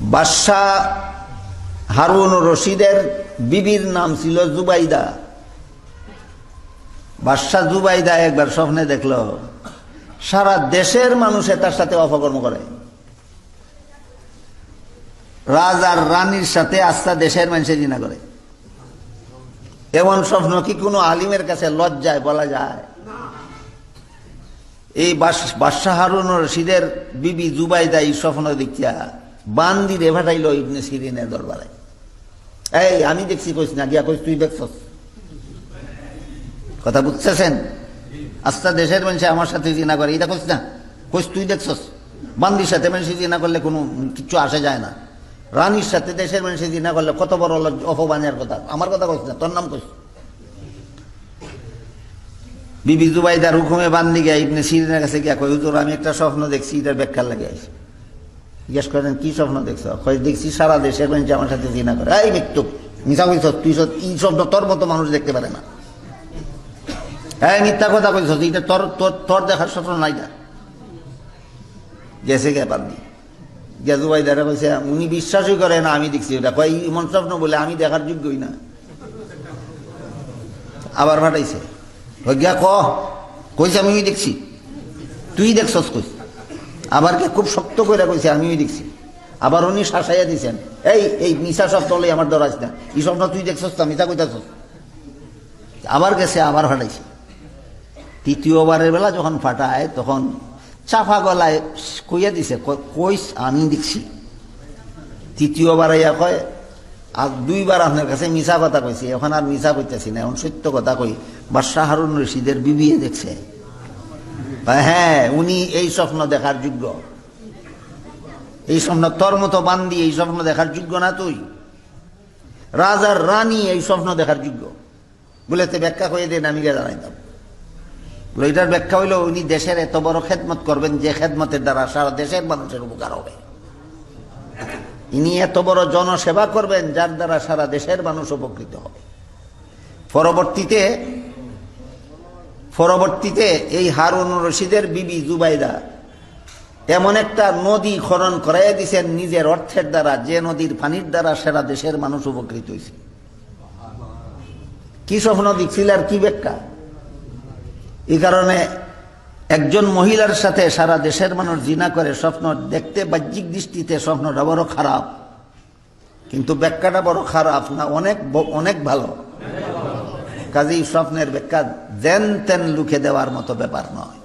বাদশাহ হারুন রশিদের বিবির নাম ছিল জুবাইদা। বাদশাহ জুবাইদা একবার স্বপ্নে দেখল, সারা দেশের মানুষে তার সাথে অপকর্ম করে। রাজার রানীর সাথে আস্থা দেশের মানুষে জিনা করে। এমন স্বপ্ন কি কোনো আলিমের কাছে লজ্জায় বলা যায়? এই বাদশাহ হারুন রশিদের বিবি জুবাইদা এই স্বপ্ন দেখিয়া বান্দি রে ভাটাইল ইবনে সিরিনের দরবারে। এই, আমি দেখছি কইস না, গিয়া কইস তুই দেখছস। কথা বুঝতেছেন? আস্তা দেশের মানুষ আমার সাথে জিনা করে এটা কইস না। কইস তুই দেখছস? বান্দির সাথে মানুষ জিনা করলে কোনো কিছু আসে যায় না। রানীর সাথে দেশের মানুষ জিনা করলে কত বড় অপমানের কথা। আমার কথা কইস না, তোর নাম কইস বিবি জুবাইদার হুকুমে বান্দি গিয়া ইবনে সিরিনের কাছে গিয়া কই হুজুর, আমি একটা স্বপ্ন দেখছি, এটার ব্যাখ্যা লাগে আইছি। জিজ্ঞেস করেন কি স্বপ্ন দেখছ? দেখছি সারা মানুষ আমার সাথে জিনা করে। এই মৃত্যু মিশা কইছ তুই এই স্বপ্ন তোর মতো মানুষ দেখতে পারে না। হ্যাঁ মিথ্যা কথা কইছ, এটা তোর তোর তোর দেখার স্বপ্ন নাই না। গেছে গে বান্দি গেজু ভাই দেখা কইছে, উনি বিশ্বাসই করে না, আমি দেখছি ওটা। কই এমন স্বপ্ন বলে আমি দেখার যোগ্যই না। আবার ফাটাইছে গিয়া কইছে আমি দেখছি। তুই দেখছস কইস আবার কে খুব শক্ত করে কইছে, আমিও দেখছি। আবার উনি শাসাইয়া দিছেন, এই এই মিশা সব তলে আমার ডরাইস না। এই স্বপ্ন তুই দেখছস তো মিশা কইতাছস? আবার গেছে, আবার ফাটাইছে। তৃতীয়বারের বেলা যখন ফাটায়, তখন চাফা গলায় কইয়া দিছে কইস, আমি দেখছি। তৃতীয়বার ইয়া কয় আর দুইবার আপনার কাছে মিশা কথা কইছি, এখন আর মিশা কইতেছি না, এখন সত্য কথা কই। বাদশাহ হারুন রশিদের বিবিয়ে দেখছে। হ্যাঁ উনি এই স্বপ্ন দেখার যোগ্য। এই স্বপ্ন তোর মতো বান্দি এই স্বপ্ন দেখার যোগ্য না তুই? রাজার রানী এই স্বপ্ন দেখার যোগ্য। বলে তে ব্যাখ্যা করে দেন, আমি গিয়ে জানাইতাম। বলে, এটার ব্যাখ্যা হইল, উনি দেশের এত বড় খেদমত করবেন যে খেদমতের দ্বারা সারা দেশের মানুষের উপকার হবে। ইনি এত বড় জনসেবা করবেন, যার দ্বারা সারা দেশের মানুষ উপকৃত হবে। পরবর্তীতে পরবর্তীতে এই হারুন রশিদের বিবি জুবাইদা এমন একটা নদী খনন করাইয়া দিছেন, নিজের অর্থের দ্বারা, যে নদীর পানির দ্বারা সারা দেশের মানুষ উপকৃত হয়েছে কি স্বপ্ন দেখছিল আর কি ব্যাখ্যা? এই কারণে একজন মহিলার সাথে সারা দেশের মানুষ জিনা করে স্বপ্ন দেখতে, বাহ্যিক দৃষ্টিতে স্বপ্নটা বড় খারাপ। কিন্তু ব্যাখ্যাটা বড় খারাপ না, অনেক অনেক ভালো। কাজেই স্বপ্নের ব্যাখ্যা দেন তেন লুকে দেওয়ার মতো ব্যাপার নয়।